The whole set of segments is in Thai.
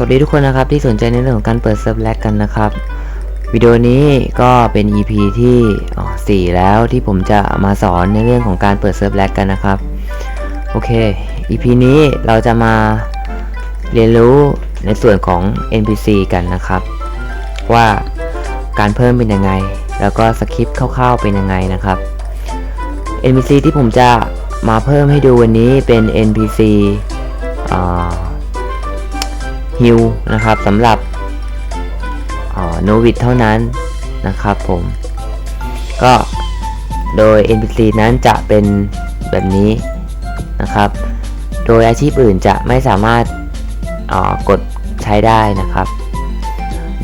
สวัสดีทุกคนนะครับที่สนใจในเรื่องของการเปิดเซิร์ฟแลกกันนะครับวิดีโอนี้ก็เป็น EP ที่4แล้วที่ผมจะมาสอนในเรื่องของการเปิดเซิร์ฟแลกกันนะครับโอเค EP นี้เราจะมาเรียนรู้ในส่วนของ NPC กันนะครับ ว่าการเพิ่มเป็นยังไง แล้วก็สคริปต์คร่าวๆเป็นยังไงนะครับ NPC ที่ผมจะมาเพิ่มให้ดูวันนี้เป็น NPC อ่า ฮิวนะครับสำหรับโนวิดเท่านั้นนะครับผมก็โดย NPC นั้นจะเป็นแบบนี้นะครับ โดยอาชีพอื่นจะไม่สามารถกดใช้ได้นะครับ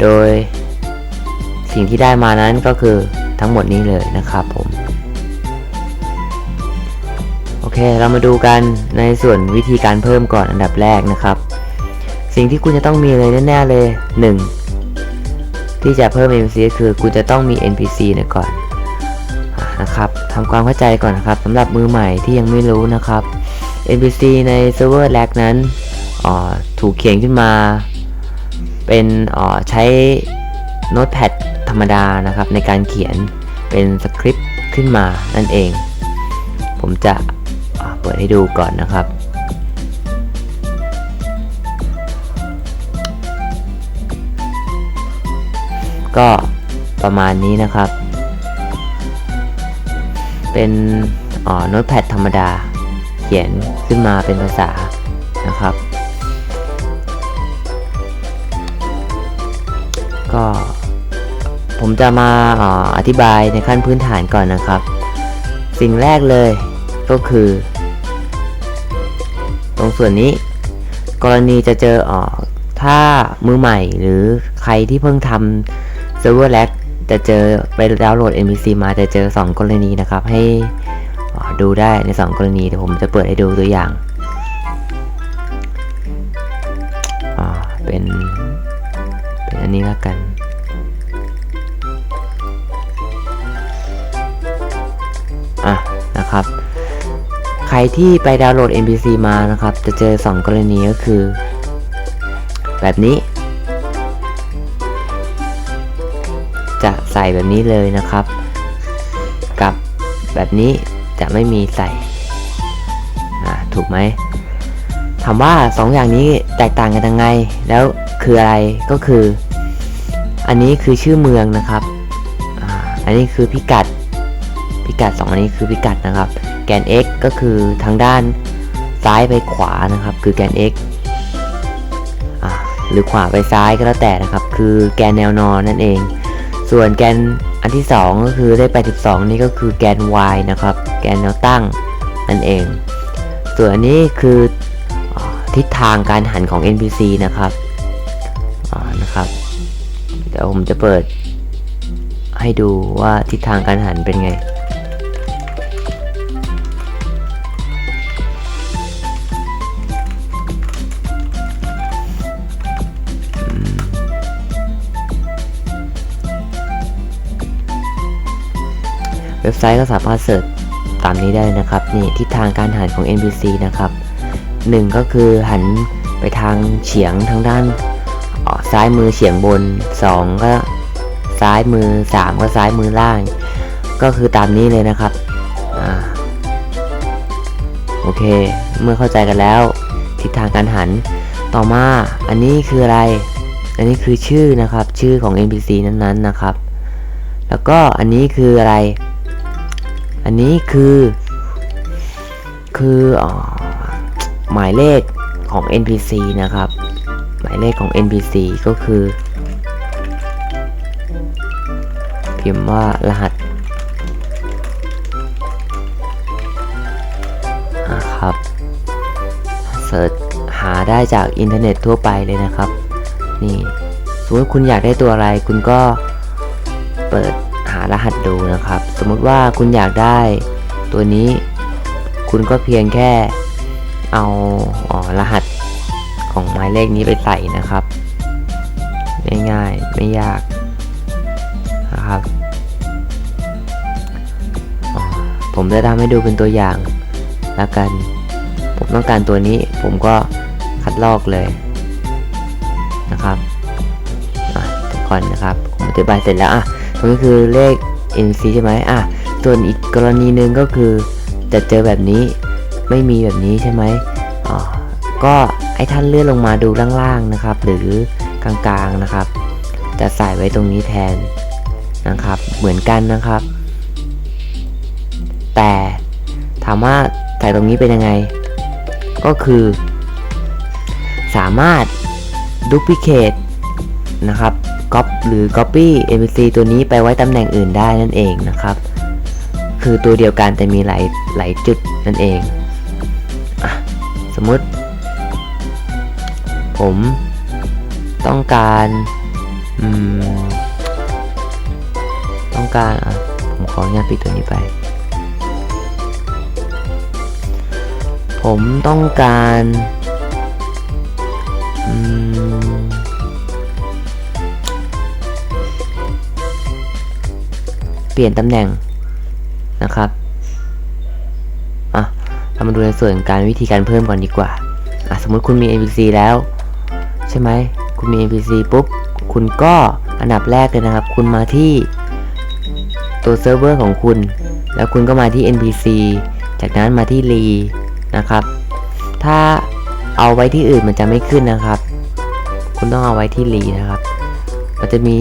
โดยสิ่งที่ได้มานั้นก็คือทั้งหมดนี้เลยนะครับผม โอเคเรามาดูกันในส่วนวิธีการเพิ่มก่อนอันดับแรกนะครับ สิ่งที่คุณจะต้องมีเลยแน่ๆเลย 1. ที่จะเพิ่ม NPC ก็คือคุณจะต้องมี NPC เนี่ยก่อนนะครับทำความเข้าใจก่อนนะครับสำหรับมือใหม่ที่ยังไม่รู้นะครับ NPC ในเซิร์ฟเวอร์แลกนั้นอ่อถูกเขียนขึ้นมา เป็นอ่อใช้โน้ตแพดธรรมดานะครับ ในการเขียนเป็นสคริปต์ขึ้นมานั่นเอง ผมจะอ่าเปิดให้ดูก่อนนะครับ ก็ประมาณนี้นะครับ เป็นโน้ตแพดธรรมดา เขียนขึ้นมาเป็นภาษานะครับ ก็ผมจะมาออธิบายในขั้นพื้นฐานก่อนนะครับ สิ่งแรกเลยก็คือ ตรงส่วนนี้ กรณีจะเจอออถ้ามือใหม่หรือใครที่เพิ่งทำ ซิร์ฟเวอร์แลกจะเจอไปดาวน์โหลด NPC มาจะเจอ 2 กรณีนะครับ ให้ดูได้ใน 2 กรณีเดี๋ยวผมจะเปิดให้ดูตัวอย่างอ่าเป็นเป็นอันนี้แล้วกันอะนะครับ ใครที่ไปดาวน์โหลด NPC มานะครับ จะเจอ 2 กรณีก็คือ แบบนี้ จะใส่แบบนี้เลยนะครับ กับแบบนี้จะไม่มีใส่ถูกไหมถามว่า2ออย่างนี้แตกต่างกันยังไง แล้วคืออะไรก็คือ อันนี้คือชื่อเมืองนะครับออันนี้คือพิกัด พิกัด2อันนี้คือพิกัดนะครับ แกน x ก็คือทางด้านซ้ายไปขวานะครับ คือแกน x หรือขวาไปซ้ายก็แล้วแต่นะครับ คือแกนแนวนอนนั่นเอง ส่วนแกนอันที่ 2 ก็คือได้ไป 12 นี่ก็คือแกน y นะครับ แกนแนวตั้งนั่นเอง ส่วนอันนี้คืออทิศทางการหันของ NPC นะครับนะครับ เดี๋ยวผมจะเปิดให้ดูว่าทิศทางการหันเป็นไง เว็บไซต์ก็สามารถเสิร์ชตามนี้ได้นะครับนี่ทิศทางการหันของ NPC นะครับ 1 ก็คือหันไปทางเฉียงทางด้านซ้ายมือเฉียงบน 2 ก็ซ้ายมือ 3 ก็ซ้ายมือล่าง ก็คือตามนี้เลยนะครับอโอเค เมื่อเข้าใจกันแล้ว ทิศทางการหันต่อมาอันนี้คืออะไร อันนี้คือชื่อนะครับชื่อของ NPC นั้นๆนะครับ แล้วก็อันนี้คืออะไร อันนี้คือ คืออหมายเลขของ NPC นะครับ หมายเลขของ NPC ก็คือ พิมพ์ว่ารหัสอ่าครับเสิร์ชหาได้จากอินเทอร์เน็ตทั่วไปเลยนะครับ นี่สมมติคุณอยากได้ตัวอะไรคุณก็เปิดารหัสดูนะครับ สมมุติว่าคุณอยากได้ตัวนี้ คุณก็เพียงแค่เอาออรหัสของหมายเลขนี้ไปใส่นะครับ ง่ายๆไม่ยากนะครับ ผมจะทำให้ดูเป็นตัวอย่างแล้วกัน ผมต้องการตัวนี้ผมก็คัดลอกเลยนะครับก่อนนะครับผมอธิบายเสร็จแล้วอะ ตรงนี้คือเลข NC ใช่ไหมอะส่วนอีกกรณีหนึ่งก็คือจะเจอแบบนี้ไม่มีแบบนี้ใช่ไหมอ๋อก็ให้ท่านเลื่อนลงมาดูล่างๆนะครับ หรือกลางๆนะครับ จะใส่ไว้ตรงนี้แทนนะครับ เหมือนกันนะครับ แต่ถามว่าใส่ตรงนี้เป็นยังไง ก็คือ สามารถ duplicate นะครับ cop หรือ copy npc ตัวนี้ไปไว้ตำแหน่งอื่นได้นั่นเองนะครับ คือตัวเดียวกันแต่มีหลายหลายจุดนั่นเองอสมมติ ผมต้องการต้องการอะผมขออนุญาตปิดตัวนี้ไป ผมต้องการ อืม เปลี่ยนตำแหน่งนะครับอะเรามาดูในส่วนการวิธีการเพิ่มก่อนดีกว่าอะสมมุติคุณมี NPC แล้ว ใช่ไหมคุณมี NPC ปุ๊บ คุณก็อันดับแรกเลยนะครับ คุณมาที่ตัวเซิร์ฟเวอร์ของคุณ แล้วคุณก็มาที่ NPC จากนั้นมาที่ re นะครับ ถ้าเอาไว้ที่อื่นมันจะไม่ขึ้นนะครับ คุณต้องเอาไว้ที่ re นะครับ มันจะมี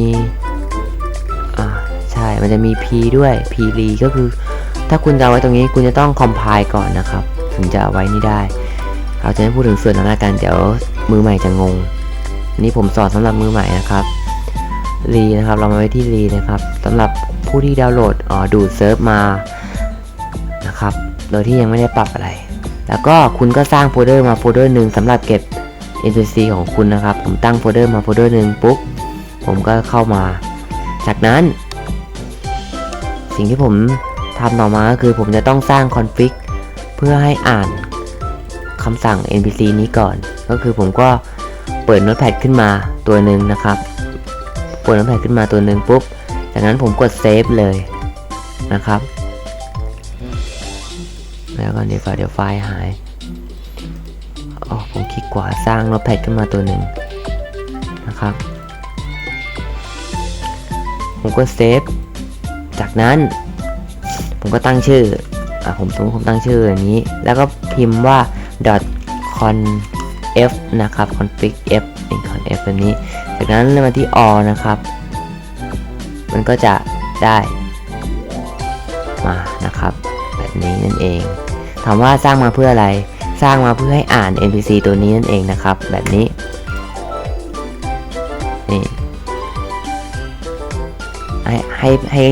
ช่มันจะมี p ด้วย p re ก็คือ ถ้าคุณจะเอาไว้ตรงนี้คุณจะต้อง compile ก่อนนะครับ ถึงจะเอาไว้นี่ได้เราจะไม่พูดถึงส่วนนั้นละกันเดี๋ยวมือใหม่จะงงนนี้ผมสอนสำหรับมือใหม่นะครับรีนะครับเรามาไว้ที่รีนะครับสำหรับผู้ที่ดาวน์โหลดอ๋อดูดเซิร์ฟมานะครับ โดยที่ยังไม่ได้ปรับอะไร แล้วก็คุณก็สร้างโฟลเดอร์มาโฟลเดอร์หนึ่งสำหรับเก็บ NPC ของคุณนะครับ ผมตั้งโฟลเดอร์มาโฟลเดอร์หนึ่งปุ๊บผมก็เข้ามา จากนั้น สิ่งที่ผมทำต่อมาก็คือผมจะต้องสร้างคอนฟิกเพื่อให้อ่านคำสั่ง npc นี้ก่อน ก็คือผมก็เปิด notepad ขึ้นมาตัวหนึ่งนะครับ เปิด notepad ขึ้นมาตัวหนึ่งปุ๊บ จากนั้นผมกดเซฟเลยนะครับ แล้วก็เดี๋ยวไฟล์เดี๋ยวไฟล์หายอ๋อผมคลิกขวาสร้าง notepad ขึ้นมาตัวหนึ่งนะครับ ผมก็เซฟ จากนั้น ผมก็ตั้งชื่ออะผมสมมติผมตั้งชื่ออย่างนี้ แล้วก็พิมพ์ว่า .conf นะครับ config f เป็น conf แบบนี้ จากนั้นเลื่อนมาที่ all นะครับ มันก็จะได้มานะครับ แบบนี้นั่นเอง ถามว่าสร้างมาเพื่ออะไร สร้างมาเพื่อให้อ่าน npc ตัวนี้นั่นเองนะครับ แบบนี้นี่ให้ให้ให้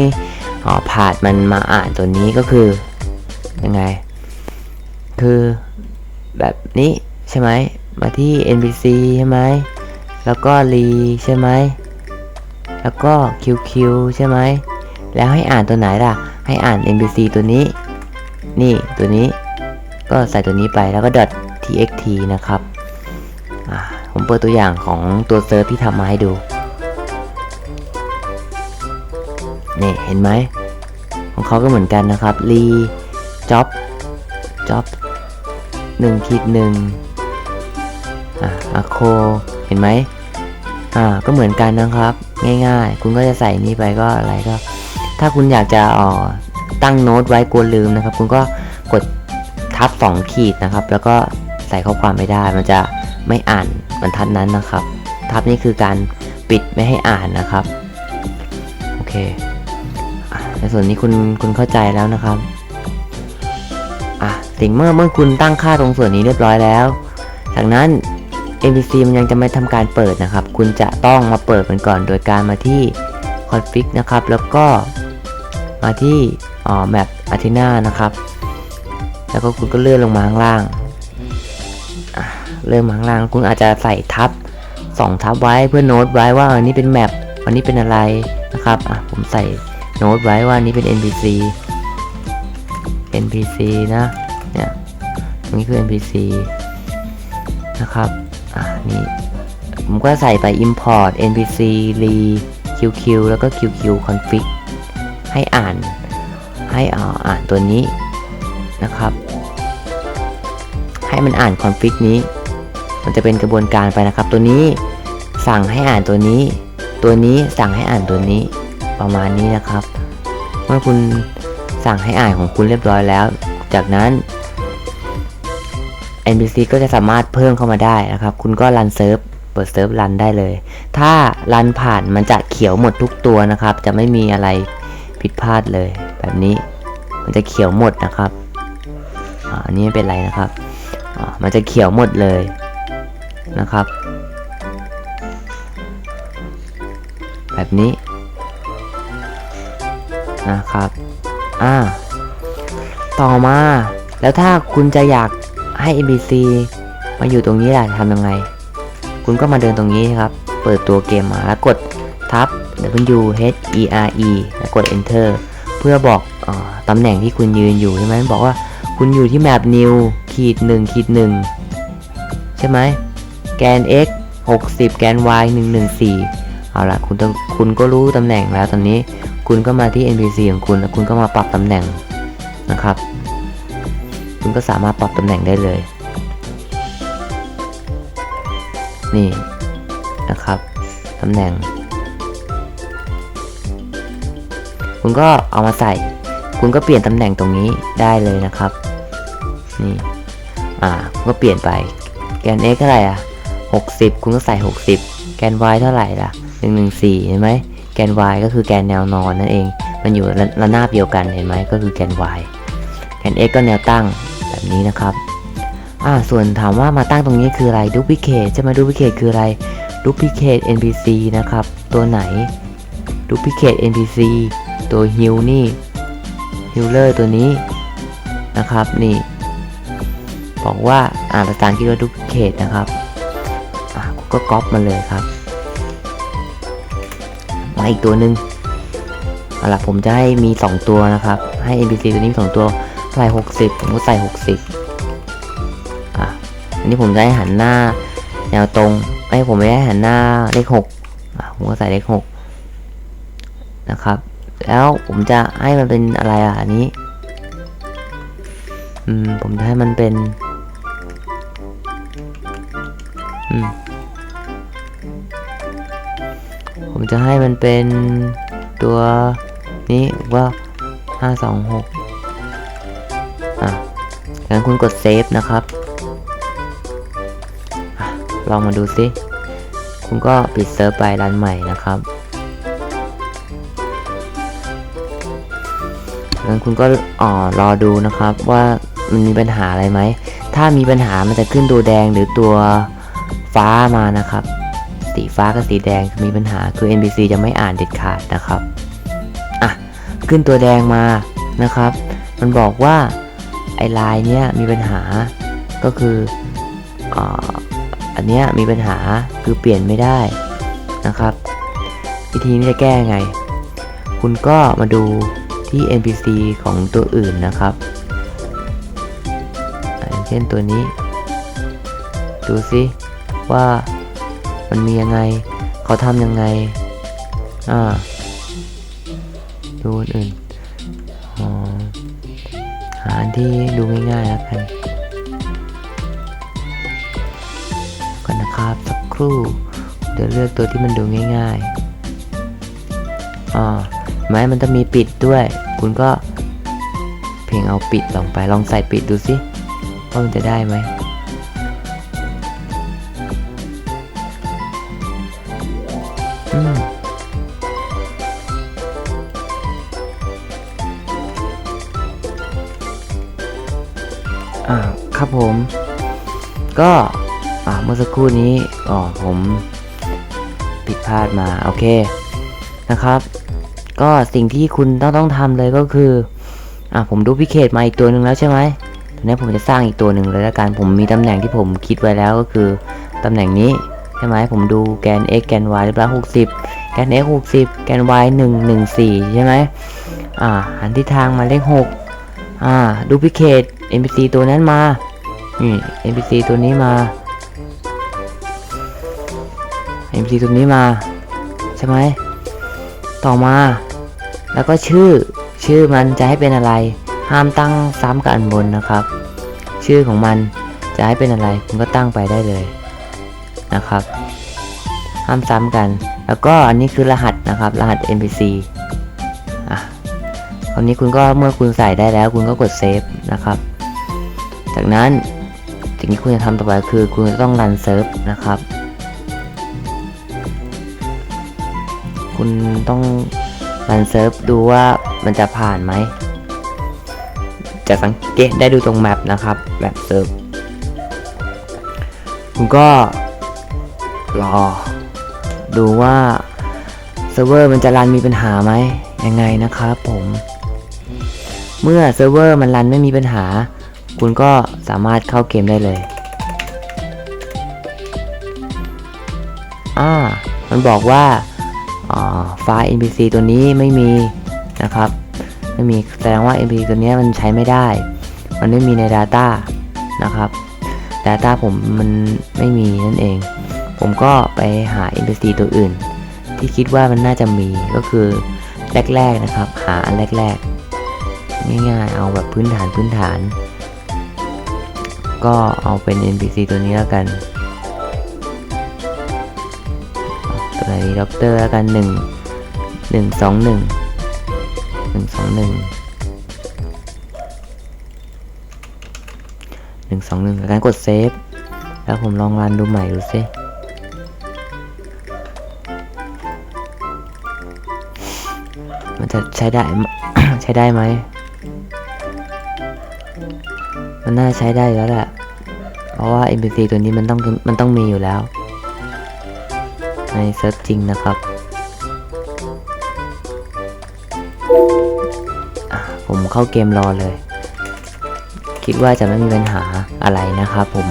อ๋อพาดมันมาอ่านตัวนี้ก็คือยังไง คือแบบนี้ใช่ไหมมาที่ npc ใช่ไหมแล้วก็ re ใช่ไหมแล้วก็ qq ใช่ไหมแล้วให้อ่านตัวไหนล่ะ ให้อ่าน npc ตัวนี้ นี่ตัวนี้ ก็ใส่ตัวนี้ไปแล้วก็ .txt นะครับผมเปิดตัวอย่างของตัวเซิร์ฟที่ทำมาให้ดู นี่เห็นไหม ของเขาก็เหมือนกันนะครับรีจ็อบจ็อบหนึ่งขีดหนึ่งอะอะโค เห็นไหมอ่าก็เหมือนกันนะครับ ง่ายๆ คุณก็จะใส่นี่ไปก็อะไรก็ ถ้าคุณอยากจะอ๋อตั้งโน้ตไว้กลัวลืมนะครับ คุณก็กดทับ 2 ขีดนะครับ แล้วก็ใส่ข้อความไม่ได้ มันจะไม่อ่านบรรทัดนั้นนะครับ ทับนี่คือการปิดไม่ให้อ่านนะครับ โอเค ในส่วนนี้คุณคุณเข้าใจแล้วนะครับอะสิ่งเมื่อเมื่อคุณตั้งค่าตรงส่วนนี้เรียบร้อยแล้ว จากนั้น MVC มันยังจะไม่ทำการเปิดนะครับ คุณจะต้องมาเปิดมันก่อน โดยการมาที่ config นะครับ แล้วก็มาที่อ๋อ map athena นะครับ แล้วก็คุณก็เลื่อนลงมาข้างล่างเลื่อนมาข้างล่าง คุณอาจจะใส่ทับสองทับไว้เพื่อโน้ตไว้ว่าอันนี้เป็นแมปอันนี้เป็นอะไรนะครับอะผมใส่ โน้ตไว้ว่านี้เป็น NPC NPC นะ เนี่ยตรงนี้คือ NPC นะครับ อ่า นี่ ผมก็ใส่ไป import npc re qq แล้วก็ qq config ให้อ่าน ให้อ่าอ่านตัวนี้นะครับ ให้มันอ่าน config นี้ มันจะเป็นกระบวนการไปนะครับ ตัวนี้สั่งให้อ่านตัวนี้ ตัวนี้สั่งให้อ่านตัวนี้ ประมาณนี้นะครับ เมื่อคุณสั่งให้อ่านของคุณเรียบร้อยแล้ว จากนั้น NPC ก็จะสามารถเพิ่มเข้ามาได้นะครับ คุณก็รันเซิร์ฟเปิดเซิร์ฟรันได้เลย ถ้ารันผ่านมันจะเขียวหมดทุกตัวนะครับ จะไม่มีอะไรผิดพลาดเลย แบบนี้มันจะเขียวหมดนะครับอันนี้ไม่เป็นไรนะครับอ่ามันจะเขียวหมดเลยนะครับ แบบนี้ นะครับ อ่า ต่อมา แล้วถ้าคุณจะอยากให้ NPC มาอยู่ตรงนี้ล่ะทำยังไง คุณก็มาเดินตรงนี้ครับ เปิดตัวเกมมาแล้วกดทับ W H E R E แล้วกด Enter เพื่อบอกอตำแหน่งที่คุณยืนอยู่ใช่ไหมบอกว่าคุณอยู่ที่แมป New ขีด1ขีด1ใช่ไหมแกน x 60 แกน y 114 เอาละคุณต้องคุณก็รู้ตำแหน่งแล้วตอนนี้ คุณก็มาที่ NPC ของคุณแล้วคุณก็มาปรับตำแหน่งนะครับ คุณก็สามารถปรับตำแหน่งได้เลย นี่นะครับตำแหน่ง คุณก็เอามาใส่ คุณก็เปลี่ยนตำแหน่งตรงนี้ได้เลยนะครับ นี่ อ่าก็เปลี่ยนไป แกน x เท่าไหร่อะ60 คุณก็ใส่ 60 แกน y เท่าไหร่ล่ะ114เห็นไหม แกน y ก็คือแกนแนวนอนนั่นเอง มันอยู่ระระนาบเดียวกันเห็นไหมก็คือแกน y แกน x ก็แนวตั้งแบบนี้นะครับอ่าส่วนถามว่ามาตั้งตรงนี้คืออะไร duplicate ใช่ไหม duplicate คืออะไร duplicate npc นะครับ ตัวไหน duplicate npc ตัว heal นี่ healer ตัวนี้นะครับนี่ บอกว่าอ่านภาษาอังกฤษว่า duplicate นะครับก็ก๊อปมาเลยครับาอีกตัวหนึ่งเอาล่ะผมจะให้มี 2 ตัวนะครับ ให้ npc ตัวนี้มี2ตัวใส่60 ผมก็ใส่ 60 อะ อันนี้ผมจะให้หันหน้าแนวตรงไอ้ผมไม่ให้หันหน้าเลข6อะผมก็ใส่เลข6นะครับ แล้วผมจะให้มันเป็นอะไรอะอันนี้ อืม ผมจะให้มันเป็น อืม ผมจะให้มันเป็นตัวนี้ว่า 526 อะงั้นคุณกดเซฟนะครับอลองมาดูซิคุณก็ปิดเซิร์ฟไปรันใหม่นะครับงั้นคุณก็อ่อรอดูนะครับว่ามันมีปัญหาอะไรไหม ถ้ามีปัญหามันจะขึ้นตัวแดงหรือตัวฟ้ามานะครับ สีฟ้ากับสีแดงมีปัญหาคือ NPC จะไม่อ่านเด็ดขาดนะครับอะขึ้นตัวแดงมานะครับ มันบอกว่าไอ้ลายเนี้ยมีปัญหาก็คืออันเนี้ยมีปัญหาคือเปลี่ยนไม่ได้นะครับวิธีนี้จะแก้ไง คุณก็มาดูที่ NPC ของตัวอื่นนะครับอย่างเช่นตัวนี้ ดูซิว่า มันมียังไง เขาทำยังไง อ่า ดูอันอื่นอ๋อหาอันที่ดูง่ายๆแล้วกันก่อนนะครับสักครู่ เดี๋ยวเลือกตัวที่มันดูง่ายๆอ่าไหมมันจะมีปิดด้วย คุณก็ เพียงเอาปิดลองไป ลองใส่ปิดดูสิว่ามันจะได้ไหม อ่าครับผม ก็อ่าเมื่อสักครู่นี้อ๋อผมผิดพลาดมา โอเคนะครับ ก็สิ่งที่คุณต้องต้องทำเลยก็คืออ่าผมดูพิเคตมาอีกตัวหนึ่งแล้วใช่ไหมตอนนี้ผมจะสร้างอีกตัวหนึ่งเลยละกันผมมีตำแหน่งที่ผมคิดไว้แล้วก็คือตำแหน่งนี้ ช่ไหมผมดูแกน x แกน y เรียบร้อย60แกน x 60แกน y 114ใช่ไหมอ่าหันทิศทางมาเลข6อ่าดูพิเคต NPC ตัวนั้นมานี่ NPC ตัวนี้มา NPC ตัวนี้มาใช่ไหมต่อมา แล้วก็ชื่อชื่อมันจะให้เป็นอะไร ห้ามตั้งซ้ำกับอันบนนะครับ ชื่อของมันจะให้เป็นอะไรคุณก็ตั้งไปได้เลย นะครับ ห้ามซ้ำกัน แล้วก็อันนี้คือรหัสนะครับ รหัส NPC อะคราวนี้คุณก็เมื่อคุณใส่ได้แล้ว คุณก็กดเซฟนะครับ จากนั้นสิ่งที่คุณจะทำต่อไปคือ คุณจะต้องรันเซิร์ฟนะครับ คุณต้องรันเซิร์ฟดูว่ามันจะผ่านไหมจะสังเกตได้ดูตรงแมปนะครับแบบเซิร์ฟคุณก็ รอ ดูว่าเซิร์ฟเวอร์มันจะรันมีปัญหาไหมยังไงนะครับผม เมื่อเซิร์ฟเวอร์มันรันไม่มีปัญหา คุณก็สามารถเข้าเกมได้เลย อ่า มันบอกว่าไฟล์ npc ตัวนี้ไม่มีนะครับ ไม่มีแสดงว่า npc ตัวนี้มันใช้ไม่ได้ มันไม่มีใน Data นะครับ Data ผมมันไม่มีนั่นเอง ผมก็ไปหา npc ตัวอื่น ที่คิดว่ามันน่าจะมีก็คือแรกๆนะครับ หาอันแรกๆ ง่ายๆ เอาแบบพื้นฐานพื้นฐาน ก็เอาเป็น npc ตัวนี้แล้วกันตัวไหนด็อกเตอร์แล้วกันหนึ่งหนึ่งสองหนึ่งหนึ่งสองหนึ่งหนึ่งสองหนึ่งการกดเซฟ แล้วผมลองรันดูใหม่ดูซิ มันจะใช้ได้ ใช้ได้ไหม มันน่าใช้ได้แล้วแหละ เพราะว่า NPC ตัวนี้มันต้องมันต้องมีอยู่แล้ว ในเซิร์ฟจริงนะครับ ผมเข้าเกมรอเลย คิดว่าจะไม่มีปัญหาอะไรนะครับผม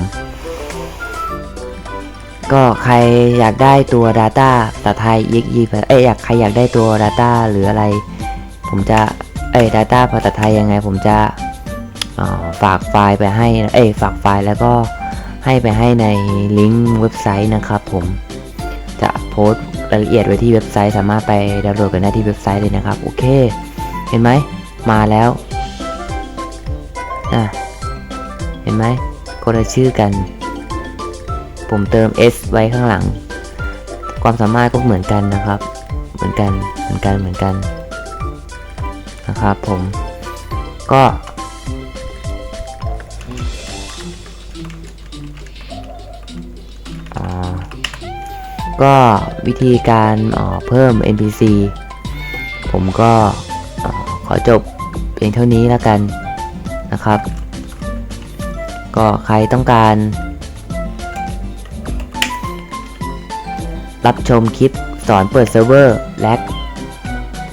ก็ใครอยากได้ตัว Data ภาษาไทย exe เอ้ยอยากใครอยากได้ตัว Data หรืออะไร ผมจะเอ้ย Data ภาษาไทยยังไง ผมจะฝากไฟล์ไปให้เอ้ยฝากไฟล์แล้วก็ให้ไปให้ในลิงก์เว็บไซต์นะครับผมจะโพสต์รายละเอียดไว้ที่เว็บไซต์ สามารถไปดาวน์โหลดกันได้ที่เว็บไซต์เลยนะครับ โอเค เห็นไหมมาแล้วอะเห็นไหมคนละชื่อกัน ผมเติม S ไว้ข้างหลัง ความสามารถก็เหมือนกันนะครับ เหมือนกันเหมือนกันเหมือนกันนะครับผมก็ก็วิธีการเพิ่ม NPC ผมก็ขอจบเพียงเท่านี้แล้วกันนะครับ ก็ใครต้องการ รับชมคลิปสอนเปิดเซิร์ฟเวอร์และ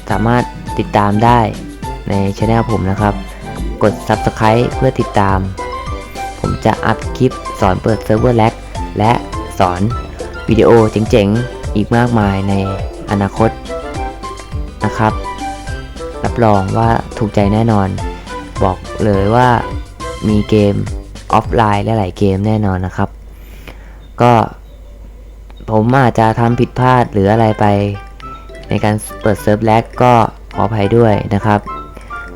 สามารถติดตามได้ในช anel ผมนะครับ กด Subscribe เพื่อติดตาม ผมจะอัพคลิปสอนเปิดเซิร์ฟเวอร์แลกและสอนวิดีโอเจ๋งๆ อีกมากมายในอนาคตนะครับ รับรองว่าถูกใจแน่นอน บอกเลยว่ามีเกมออฟไลน์และหลายเกมแน่นอนนะครับ ก็ ผมอาจจะทำผิดพลาดหรืออะไรไป ในการเปิดเซิร์ฟแลกก็ขออภัยด้วยนะครับ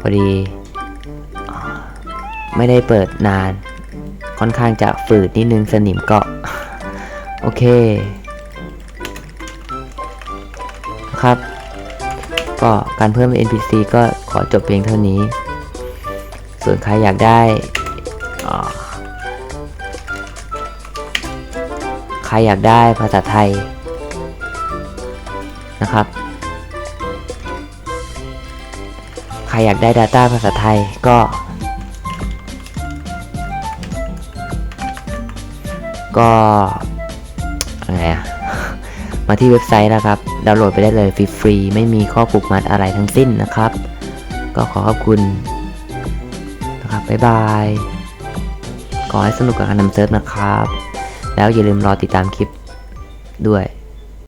พอดี ไม่ได้เปิดนาน ค่อนข้างจะฝืดนิดนึงสนิมเกาะ โอเคนะครับ ก็การเพิ่ม NPC ก็ขอจบเพียงเท่านี้ ส่วนใครอยากได้ รอยากได้ภาษาไทยนะครับ ใครอยากได้ Data ภาษาไทยก็ก็อะไรอะมาที่เว็บไซต์นะครับ ดาวน์โหลดไปได้เลยฟรีๆ ไม่มีข้อผูกมัดอะไรทั้งสิ้นนะครับ ก็ขอขอบคุณนะครับ บ๊ายบาย ขอให้สนุกกับการนำเซิร์ฟนะครับ แล้วอย่าลืมรอติดตามคลิปด้วย